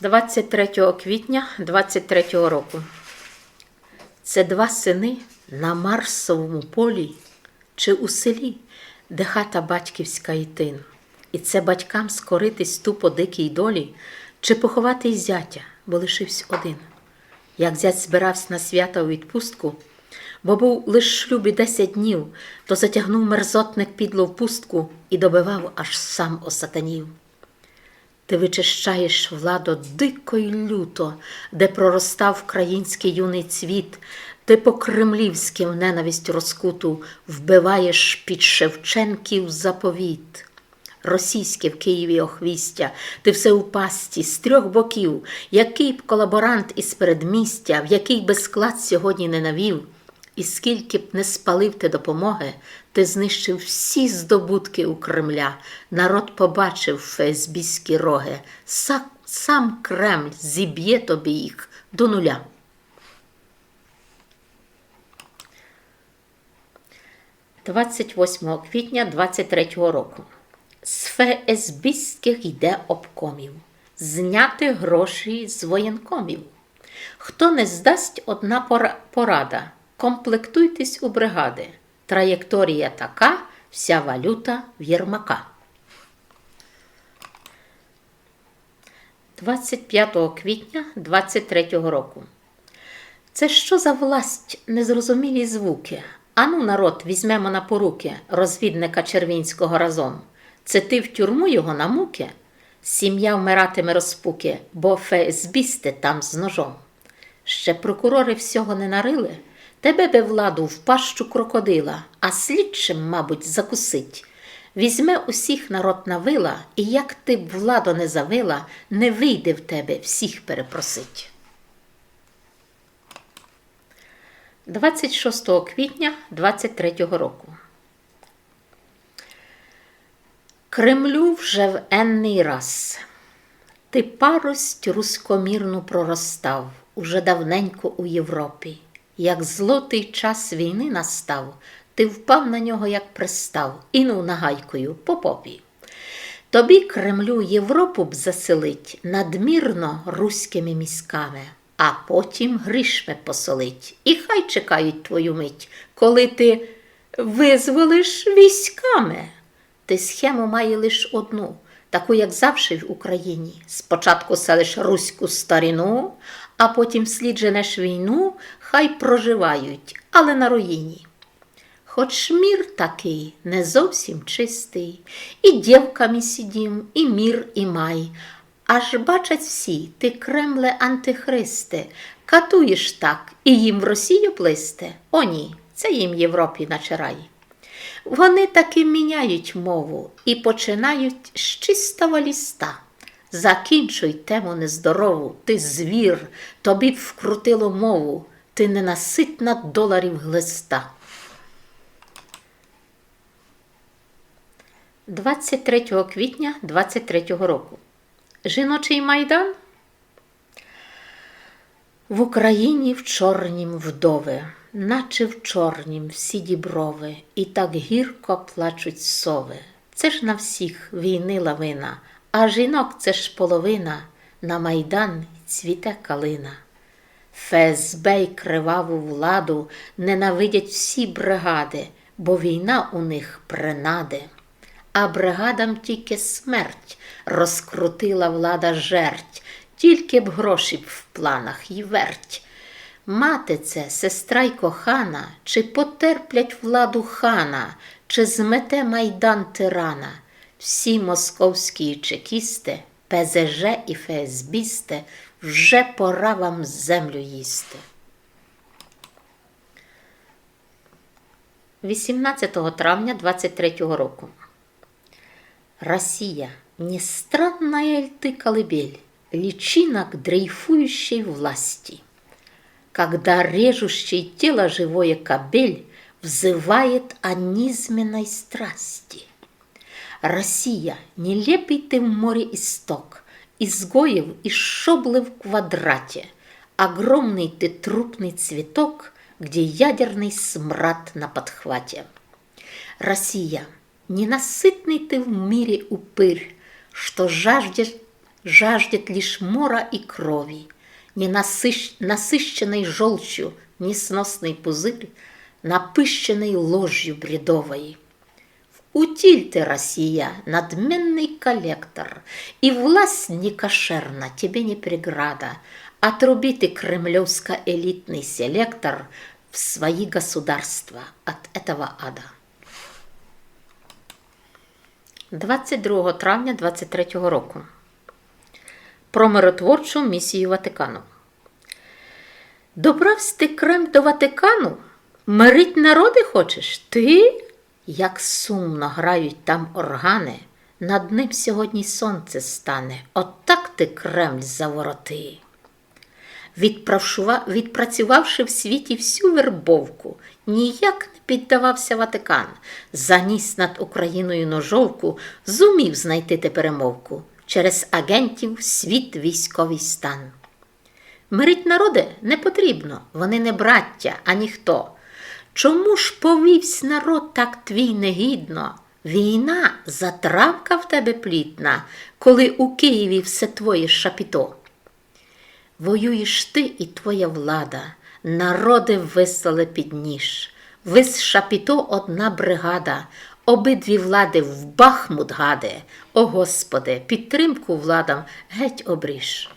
23 квітня 23 року. Це два сини на Марсовому полі чи у селі, де хата батьківська і тин. І це батькам скоритись тупо дикій долі, чи поховати зятя, бо лишився один. Як зять збирався на свята у відпустку, бо був лиш шлюбі десять днів, то затягнув мерзотник підло в пустку і добивав, аж сам осатанів. Ти вичищаєш владу дико й люто, де проростав український юний цвіт, ти по кремлівськи в ненависть розкуту вбиваєш під Шевченків заповіт. Російське в Києві охвістя, ти все у пасті з трьох боків, який б колаборант із передмістя, в який би склад сьогодні не навів, і скільки б не спалив ти допомоги, ти знищив всі здобутки у Кремля. Народ побачив ФСБські роги. Сам, сам Кремль зіб'є тобі їх до нуля. Двадцять восьмого квітня 23 року. З ФСБських йде обкомів. Зняти гроші з воєнкомів. Хто не здасть одна порада. Комплектуйтесь у бригади. Траєкторія така, вся валюта в Єрмака. 25 квітня 23 року. Це що за власть незрозумілі звуки? Ану, народ, візьмемо на поруки розвідника Червінського разом. Це ти в тюрму його на муки? Сім'я вмиратиме розпуки, бо ФСБісти там з ножом. Ще прокурори всього не нарили, тебе би владу в пащу крокодила, а слідчим, мабуть, закусить. Візьме усіх народ на вила, і як ти б владу не завила, не вийде в тебе всіх перепросить. 26 квітня 23 року. Кремлю вже в енний раз. Ти парость руськомірну проростав уже давненько у Європі. Як злотий час війни настав, ти впав на нього, як пристав, інув нагайкою по попі. Тобі Кремлю Європу б заселить надмірно руськими мізками, а потім грішми посолить. І хай чекають твою мить, коли ти визволиш військами. Ти схему має лиш одну, таку, як завжди в Україні. Спочатку селиш руську старіну, а потім вслід женеш війну, хай проживають, але на руїні. Хоч мір такий не зовсім чистий, і дівками сидім, і мір, і май. Аж бачать всі, ти кремле антихристе, катуєш так, і їм в Росію плисте. О ні, це їм Європі наче рай. Вони таки міняють мову і починають з чистого ліста. Закінчуй тему нездорову, ти звір, тобі б вкрутило мову, ти ненаситна доларів глиста. 23 квітня 23 року. Жіночий майдан в Україні в чорнім вдови, наче в чорнім всі діброви, і так гірко плачуть сови. Це ж на всіх війни лавина, а жінок це ж половина, на майдан цвіте калина. ФСБ й криваву владу ненавидять всі бригади, бо війна у них принади. А бригадам тільки смерть розкрутила влада жерть, тільки б гроші б в планах й верть. Мати це, сестра й кохана, чи потерплять владу хана, чи змете майдан тирана Всі московські чекісти, ПЗЖ і ФСБісти, вже пора вам землю їсти. 18 травня 23 року. Россия, не странная ли ты колыбель, личинок дрейфующей власти? Когда режущий тело живое кобель взывает о низменной страсти. Россия, нелепый ты в море исток, изгоев и шоблы в квадрате, огромный ты трупный цветок, где ядерный смрад на подхвате. Россия, ненасытный ты в мире упырь, что жаждешь жаждет лишь мора и крови, не насыщ- насыщенной желчью несносный пузырь, напыщенный ложью бредовой. В утиль ты, Россия, надменный коллектор, и власть не кошерна, тебе не преграда. Отруби ты кремлевско-элитный селектор в свои государства от этого ада. 22 травня 23 року. Про миротворчу місію Ватикану. Добравсь ти Крем до Ватикану? Мирить народи хочеш? Ти? Як сумно грають там органи, над ним сьогодні сонце стане. Отак ти Кремль завороти. Відпрацювавши в світі всю вербовку, ніяк не піддавався Ватикан, заніс над Україною ножовку, зумів знайти те перемовку через агентів світ військовий стан. Мирить народи не потрібно, вони не браття, а ніхто. Чому ж повівсь народ так твій негідно? Війна затравка в тебе плітна, коли у Києві все твоє шапіто. Воюєш ти і твоя влада, народи вислали під ніж. Ви з шапіто одна бригада, обидві влади в Бахмут гаде. О Господи, підтримку владам геть обріж.